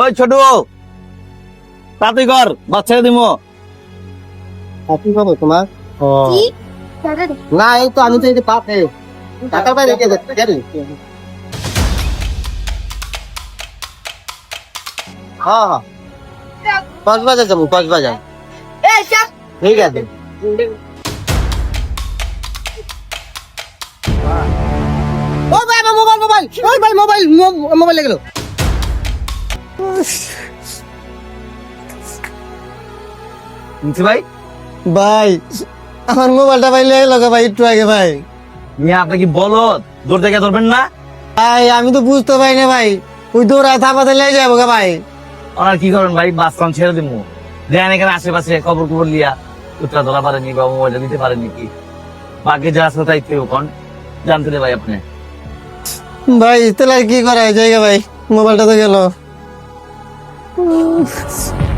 ওই ছোট তাতে কর বাচ্চা দিমো। কি খবর তোমার। না এই তো আমি তো এই পাই রেখে যাচ্ছি হ্যাঁ হ্যাঁ। কক্সবাজার যাব কক্সবাজার। ঠিক আছে। ও ভাই মোবাইল মোবাইল। ওই ভাই মোবাইল মোবাইল লেগে গেলো। শুনছি ভাই? ভাই আমার মোবাইলটা ভাই লেগে গেলো ভাই একটু আগে ভাই। নিয়ে আপনি কি বলত দৌড় থেকে ধরবেন না? ভাই আমি তো বুঝতে পারি না ভাই ওই দৌড়ায় থাপাতে লেগে যাব গা ভাই। ওনার কি করবেন ভাই? বাস কাম ছেড়ে দিমু। দেন এখানে আশেপাশে খবর খবর লিয়া উত্তরা ধরা পারেনি বা মোবাইলটা দিতে পারেনি কি? বাকি যা আছে তাই কেউ কোন। জানতে দে ভাই আপনি। ভাই তাহলে কি করা যায় জায়গা ভাই? মোবাইলটা তো গেল। Oh.